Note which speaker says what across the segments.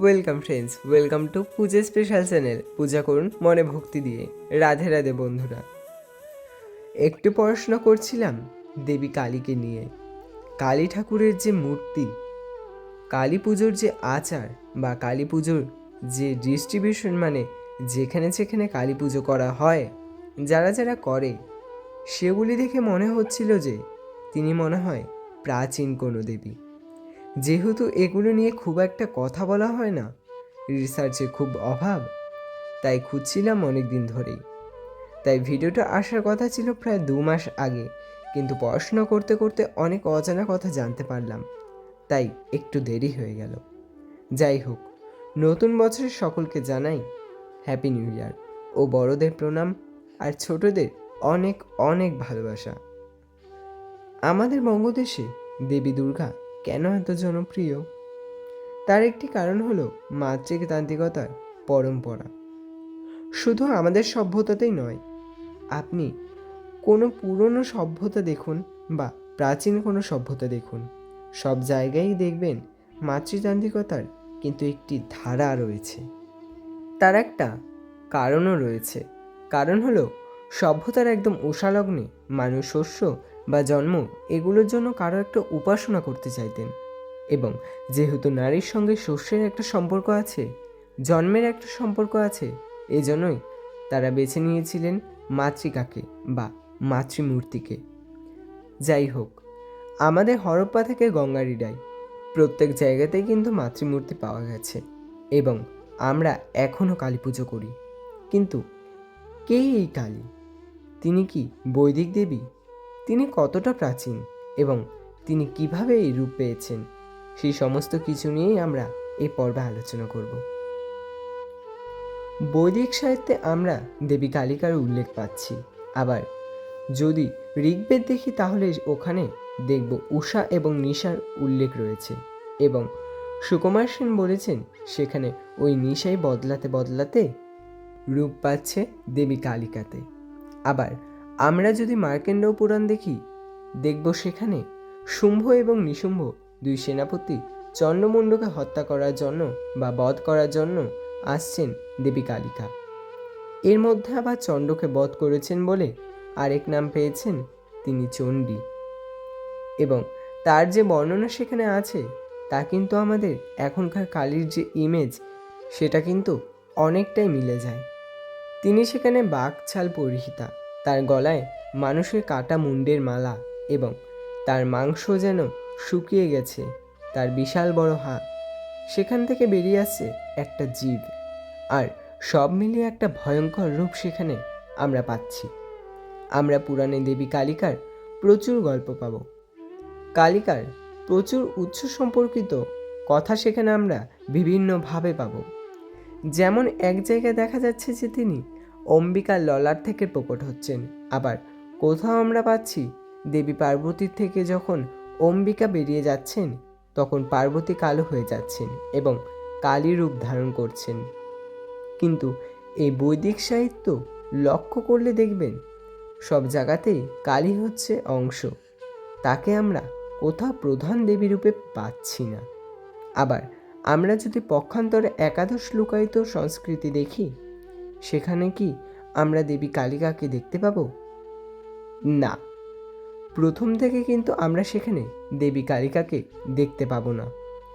Speaker 1: Welcome friends welcome to Puja special channel পূজা করুন মনে ভক্তি দিয়ে। রাধে রাধে, বন্ধুরা। একটু পড়াশোনা করছিলাম দেবী কালীকে নিয়ে। কালী ঠাকুরের যে মূর্তি, কালী পুজোর যে আচার বা কালী পুজোর যে ডিস্ট্রিবিউশন মানে যেখানে যেখানে কালী পুজো করা হয়, যারা যারা করে, সেগুলি দেখে মনে হচ্ছিল যে তিনি মনে হয় প্রাচীন কোনো দেবী। যেহেতু এগুলো নিয়ে খুব একটা কথা বলা হয় না রিসার্চে খুব অভাব, তাই খুঁজছিলাম অনেক দিন ধরেই। তাই ভিডিওটা আসার কথা ছিল প্রায় দু মাস আগে, কিন্তু পড়াশোনা করতে করতে অনেক অজানা কথা জানতে পারলাম, তাই একটু দেরি হয়ে গেল। যাই হোক, নতুন বছরের সকলকে জানাই হ্যাপি নিউ ইয়ার ও বড়দের প্রণাম, আর ছোটদের অনেক অনেক ভালোবাসা। আমাদের বঙ্গদেশে দেবী দুর্গা কেন এত জনপ্রিয়? তার একটি কারণ হলো মাতৃতান্ত্রিকতার পরম্পরা। শুধু আমাদের সভ্যতাতেই নয়, আপনি কোনো পুরনো সভ্যতা দেখুন বা প্রাচীন কোনো সভ্যতা দেখুন, সব জায়গায় দেখবেন মাতৃতান্ত্রিকতার কিন্তু একটি ধারা রয়েছে। তার একটা কারণও রয়েছে। কারণ হলো সভ্যতার একদম উষালগ্নে মানুষ শস্য বা জন্ম এগুলোর জন্য কারও একটা উপাসনা করতে চাইতেন। এবং যেহেতু নারীর সঙ্গে শস্যের একটা সম্পর্ক আছে, জন্মের একটা সম্পর্ক আছে, এজন্যই তারা বেছে নিয়েছিলেন মাতৃকাকে বা মাতৃমূর্তিকে। যাই হোক, আমাদের হরপ্পা থেকে গঙ্গারিডাই প্রত্যেক জায়গাতেই কিন্তু মাতৃমূর্তি পাওয়া গেছে এবং আমরা এখনও কালী পুজো করি। কিন্তু কে এই কালী? তিনি কি বৈদিক দেবী? তিনি কতটা প্রাচীন এবং তিনি কীভাবে এই রূপ পেয়েছেন, সেই সমস্ত কিছু নিয়েই আমরা এই পর্বে আলোচনা করব। বৈদিক সাহিত্যে আমরা দেবী কালিকার উল্লেখ পাচ্ছি। আবার যদি ঋগ্বেদ দেখি, তাহলে ওখানে দেখব উষা এবং নিশার উল্লেখ রয়েছে এবং সুকুমার সেন বলেছেন, সেখানে ওই নিশাই বদলাতে বদলাতে রূপ পাচ্ছে দেবী কালিকাতে। আবার আমরা যদি মার্কেন্ড পুরাণ দেখি, দেখব সেখানে শুম্ভ এবং নিশুম্ভ দুই সেনাপতি চন্ডমুণ্ডকে হত্যা করার জন্য বা বধ করার জন্য আসছেন দেবী কালিকা। এর মধ্যে আবার চণ্ডকে বধ করেছেন বলে আরেক নাম পেয়েছেন তিনি চণ্ডী। এবং তার যে বর্ণনা সেখানে আছে, তা কিন্তু আমাদের এখনকার কালীর যে ইমেজ সেটা কিন্তু অনেকটাই মিলে যায়। তিনি সেখানে বাঘ ছাল পরিহিতা। তার গলায় মানুষের কাটা মুন্ডের মালা এবং তার মাংস যেন শুকিয়ে গেছে, তার বিশাল বড় হাত। সেখান থেকে বেরিয়ে আসছে একটা জীব। আর সব মিলিয়ে একটা ভয়ঙ্কর রূপ সেখানে আমরা পাচ্ছি। আমরা পুরাণে দেবী কালিকার প্রচুর গল্প পাব। কালিকার প্রচুর উৎস সম্পর্কিত কথা সেখানে আমরা বিভিন্নভাবে পাব। যেমন এক জায়গায় দেখা যাচ্ছে যে তিনি অম্বিকার ললার থেকে প্রকট হচ্ছেন। আবার কোথাও আমরা পাচ্ছি, দেবী পার্বতীর থেকে যখন অম্বিকা বেরিয়ে যাচ্ছেন, তখন পার্বতী কালো হয়ে যাচ্ছেন এবং কালী রূপ ধারণ করছেন। কিন্তু এই বৈদিক সাহিত্য লক্ষ্য করলে দেখবেন, সব জায়গাতেই কালী হচ্ছে অংশ। তাকে আমরা কোথাও প্রধান দেবী রূপে পাচ্ছি না। আবার আমরা যদি পক্ষান্তরে একাদশ লুকায়িত সংস্কৃতি দেখি সেখানে কি আমরা দেবী কালিকাকে দেখতে পাবো? না। প্রথম থেকে কিন্তু আমরা সেখানে দেবী কালিকাকে দেখতে পাবো না।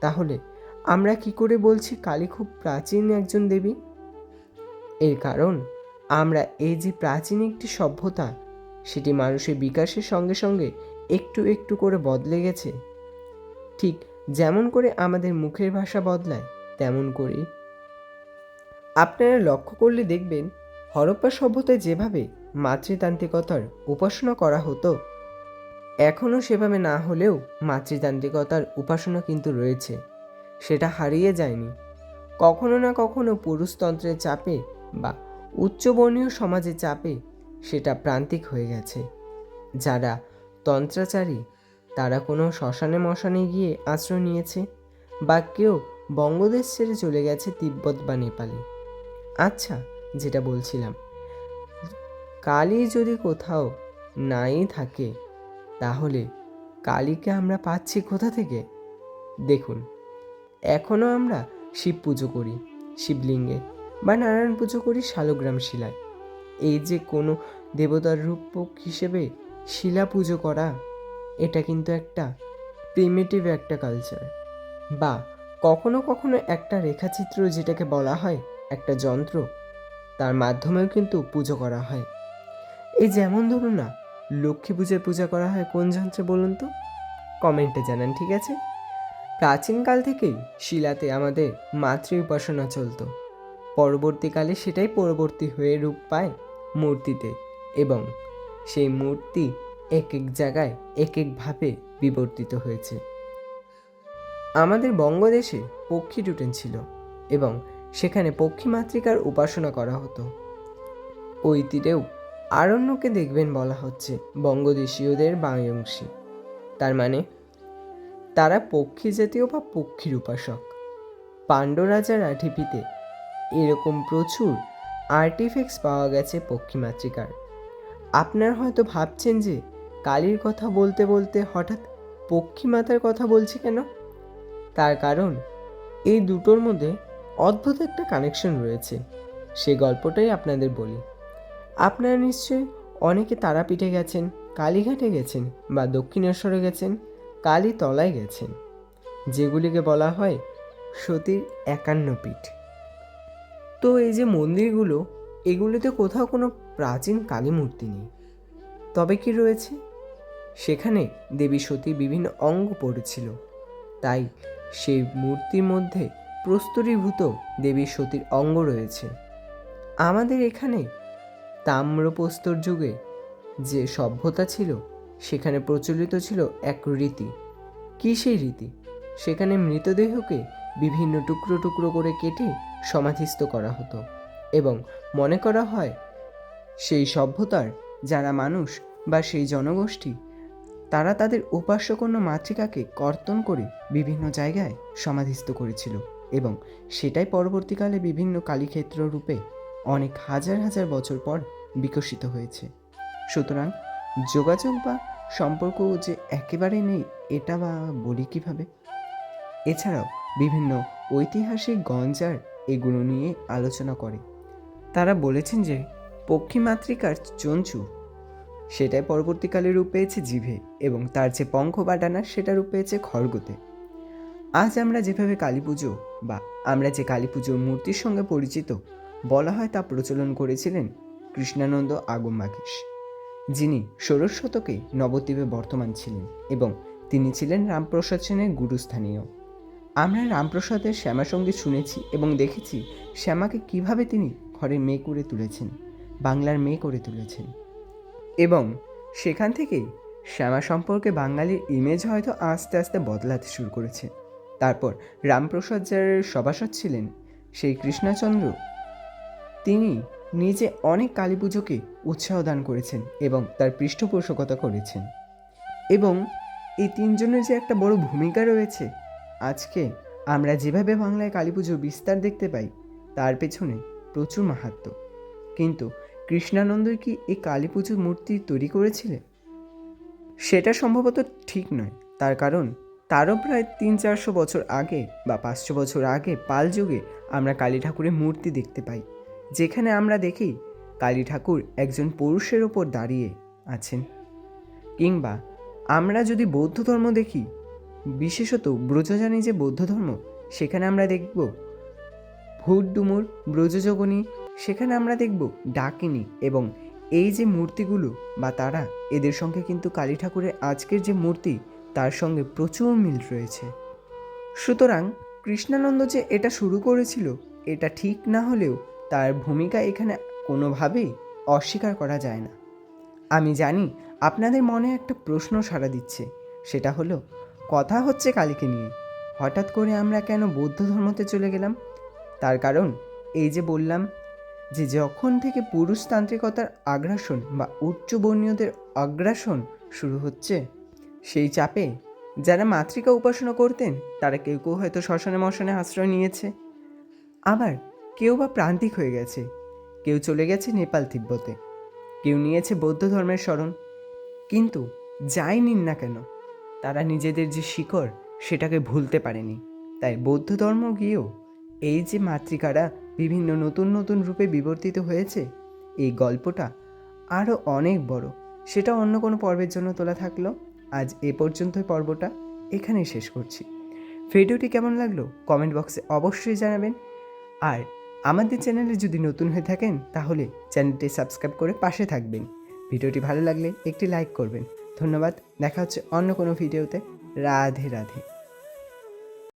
Speaker 1: তাহলে আমরা কি করে বলছি কালী খুব প্রাচীন একজন দেবী? এর কারণ, আমরা এই যে প্রাচীন একটি সভ্যতা, সেটি মানুষের বিকাশের সঙ্গে সঙ্গে একটু একটু করে বদলে গেছে। ঠিক যেমন করে আমাদের মুখের ভাষা বদলায়, তেমন করেই আপনারা লক্ষ্য করলে দেখবেন হরপ্পা সভ্যতায় যেভাবে মাতৃতান্ত্রিকতার উপাসনা করা হতো, এখনও সেভাবে না হলেও মাতৃতান্ত্রিকতার উপাসনা কিন্তু রয়েছে। সেটা হারিয়ে যায়নি। কখনো না কখনো পুরুষতন্ত্রের চাপে বা উচ্চবর্ণীয় সমাজের চাপে সেটা প্রান্তিক হয়ে গেছে। যারা তন্ত্রাচারী, তারা কোনো শ্মশানে মশানে গিয়ে আশ্রয় নিয়েছে বা কেউ বঙ্গদেশ ছেড়ে চলে গেছে তিব্বত বা নেপালে। আচ্ছা যেটা বলছিলাম। কালী যদি কোথাও নাই থাকে, তাহলে কালীকে আমরা পাচ্ছি কোথা থেকে? দেখুন এখনও আমরা শিব পুজো করি, শিবলিঙ্গে বা নারায়ণ পুজো করি শালগ্রাম শিলায়। এই যে কোনো দেবতার রূপক হিসেবে শিলা পুজো করা, এটা কিন্তু একটা প্রিমেটিভ একটা কালচার বা কখনো কখনো একটা রেখাচিত্র যেটাকে বলা হয় একটা যন্ত্র, তার মাধ্যমেও কিন্তু পুজো করা হয়। এই যেমন ধরুন না, লক্ষ্মী পূজায় পূজা করা হয় কোন যন্ত্রে বলুন তো? কমেন্টে জানান, ঠিক আছে? প্রাচীনকাল থেকেই শিলাতে আমাদের মাতৃ উপাসনা চলতো। পরবর্তীকালে সেটাই পরবর্তী হয়ে রূপ পায় মূর্তিতে এবং সেই মূর্তি এক এক জায়গায় এক একভাবে বিবর্তিত হয়েছে। আমাদের বঙ্গদেশে পক্ষী টুটেন ছিল এবং সেখানে পক্ষী মাতৃকার উপাসনা করা হতো। ওই তীরেও আরণ্যকে দেখবেন বলা হচ্ছে বঙ্গদেশীয়দের বায়ংশী। তার মানে তারা পক্ষী জাতীয় বা পক্ষীর উপাসক। পাণ্ডরাজারা ঢিপিতে এরকম প্রচুর আর্টিফ্যাক্টস পাওয়া গেছে পক্ষী মাতৃকার আপনার হয়তো ভাবছেন যে কালীর কথা বলতে বলতে হঠাৎ পক্ষী মাতার কথা বলছি কেন? তার কারণ এই দুটোর মধ্যে অদ্ভুত একটা কানেকশন রয়েছে। সে গল্পটাই আপনাদের বলি। আপনারা নিশ্চয়ই অনেকে তারাপীঠে গেছেন, কালীঘাটে গেছেন বা দক্ষিণেশ্বরে গেছেন, কালীতলায় গেছেন, যেগুলিকে বলা হয় সতীর একান্ন পীঠ তো এই যে মন্দিরগুলো, এগুলিতে কোথাও কোনো প্রাচীন কালী মূর্তি নেই। তবে কি রয়েছে? সেখানে দেবী সতী বিভিন্ন অঙ্গ পড়েছিল। তাই সেই মূর্তির মধ্যে প্রস্তরীভূত দেবী সতীর অঙ্গ রয়েছে। আমাদের এখানে তাম্রপ্রস্তর যুগে যে সভ্যতা ছিল, সেখানে প্রচলিত ছিল এক রীতি। কী সেই রীতি? সেখানে মৃতদেহকে বিভিন্ন টুকরো টুকরো করে কেটে সমাধিস্থ করা হতো এবং মনে করা হয়, সেই সভ্যতার যারা মানুষ বা সেই জনগোষ্ঠী, তারা তাদের উপাস্যকন্য মাতৃকাকে কর্তন করে বিভিন্ন জায়গায় সমাধিস্থ করেছিল। এবং সেটাই পরবর্তীকালে বিভিন্ন কালীক্ষেত্র রূপে অনেক হাজার হাজার বছর পর বিকশিত হয়েছে। সুতরাং যোগাযোগ বা সম্পর্ক যে একেবারে নেই, এটা বা বলি কীভাবে? এছাড়াও বিভিন্ন ঐতিহাসিক গঞ্জার এগুলো নিয়ে আলোচনা করে। তারা বলেছেন যে পক্ষী মাতৃকার চঞ্চু সেটাই পরবর্তীকালে রূপ পেয়েছে জিভে এবং তার যে পঙ্খ বা ডানা সেটা রূপ পেয়েছে খড়গতে। আজ আমরা যেভাবে কালী পুজো বা আমরা যে কালী পুজোর মূর্তির সঙ্গে পরিচিত, বলা হয় তা প্রচলন করেছিলেন কৃষ্ণানন্দ আগম আগমবাগীশ যিনি ষোড়শ শতকে নবদ্বীপে বর্তমান ছিলেন এবং তিনি ছিলেন রামপ্রসাদ সেনের গুরুস্থানীয়। আমরা রামপ্রসাদের শ্যামা শ্যামাসঙ্গীত শুনেছি এবং দেখেছি শ্যামাকে কীভাবে তিনি ঘরের মেয়ে করে তুলেছেন, বাংলার মেয়ে করে তুলেছেন। এবং সেখান থেকেই শ্যামা সম্পর্কে বাঙালির ইমেজ হয়তো আস্তে আস্তে বদলাতে শুরু করেছে। তারপর রামপ্রসাদ যার সভাসদ ছিলেন সেই কৃষ্ণচন্দ্র। তিনি নিজে অনেক কালী পুজোকে উৎসাহ দান করেছেন এবং তার পৃষ্ঠপোষকতা করেছেন। এবং এই তিনজনের যে একটা বড় ভূমিকা রয়েছে, আজকে আমরা যেভাবে বাংলায় কালী পুজোর বিস্তার দেখতে পাই, তার পেছনে প্রচুর মাহাত্ম্য কিন্তু কৃষ্ণানন্দই কি এই কালী পুজোর মূর্তি তৈরি করেছিলেন? সেটা সম্ভবত ঠিক নয়। তার কারণ তারও প্রায় তিন চারশো বছর আগে বা পাঁচশো বছর আগে পাল যুগে আমরা কালী ঠাকুরের মূর্তি দেখতে পাই, যেখানে আমরা দেখি কালী ঠাকুর একজন পুরুষের ওপর দাঁড়িয়ে আছেন। কিংবা আমরা যদি বৌদ্ধ ধর্ম দেখি, বিশেষত ব্রজজানি যে বৌদ্ধ ধর্ম, সেখানে আমরা দেখব ভূত ডুমুর, ব্রজযোগনী, সেখানে আমরা দেখব ডাকিনী এবং এই যে মূর্তিগুলো বা তারা, এদের সঙ্গে কিন্তু কালী ঠাকুরের আজকের যে মূর্তি তার সঙ্গে প্রচুর মিল রয়েছে। সুতরাং কৃষ্ণানন্দ যে এটা শুরু করেছিল, এটা ঠিক না হলেও তার ভূমিকা এখানে কোনোভাবেই অস্বীকার করা যায় না। আমি জানি আপনাদের মনে একটা প্রশ্ন সাড়া দিচ্ছে, সেটা হলো, কথা হচ্ছে কালীকে নিয়ে, হঠাৎ করে আমরা কেন বৌদ্ধ ধর্মতে চলে গেলাম? তার কারণ, এই যে বললাম যে যখন থেকে পুরুষতান্ত্রিকতার আগ্রাসন বা উচ্চবর্ণীয়দের আগ্রাসন শুরু হচ্ছে সেই চাপে যারা মাতৃকা উপাসনা করতেন, তারা কেউ কেউ হয়তো শ্মশানে মশানে আশ্রয় নিয়েছে। আবার কেউ বা প্রান্তিক হয়ে গেছে। কেউ চলে গেছে নেপাল তিব্বতে। কেউ নিয়েছে বৌদ্ধ ধর্মের স্মরণ। কিন্তু যাই নিন না কেন, তারা নিজেদের যে শিকড়, সেটাকে ভুলতে পারেনি। তাই বৌদ্ধ ধর্ম গিয়েও এই যে মাতৃকারা বিভিন্ন নতুন নতুন রূপে বিবর্তিত হয়েছে, এই গল্পটা আরও অনেক বড়। সেটা অন্য কোনো পর্বের জন্য তোলা থাকল। আজ এ পর্যন্তই পর্বটা, এখানেই শেষ করছি। ভিডিওটি কেমন লাগল কমেন্ট বক্সে অবশ্যই জানাবেন। আর আমাদের চ্যানেলে যদি নতুন হয়ে থাকেন, তাহলে চ্যানেলটি সাবস্ক্রাইব করে পাশে থাকবেন। ভিডিওটি ভালো লাগলে একটি লাইক করবেন। ধন্যবাদ, দেখা হচ্ছে অন্য কোনো ভিডিওতে। রাধে রাধে।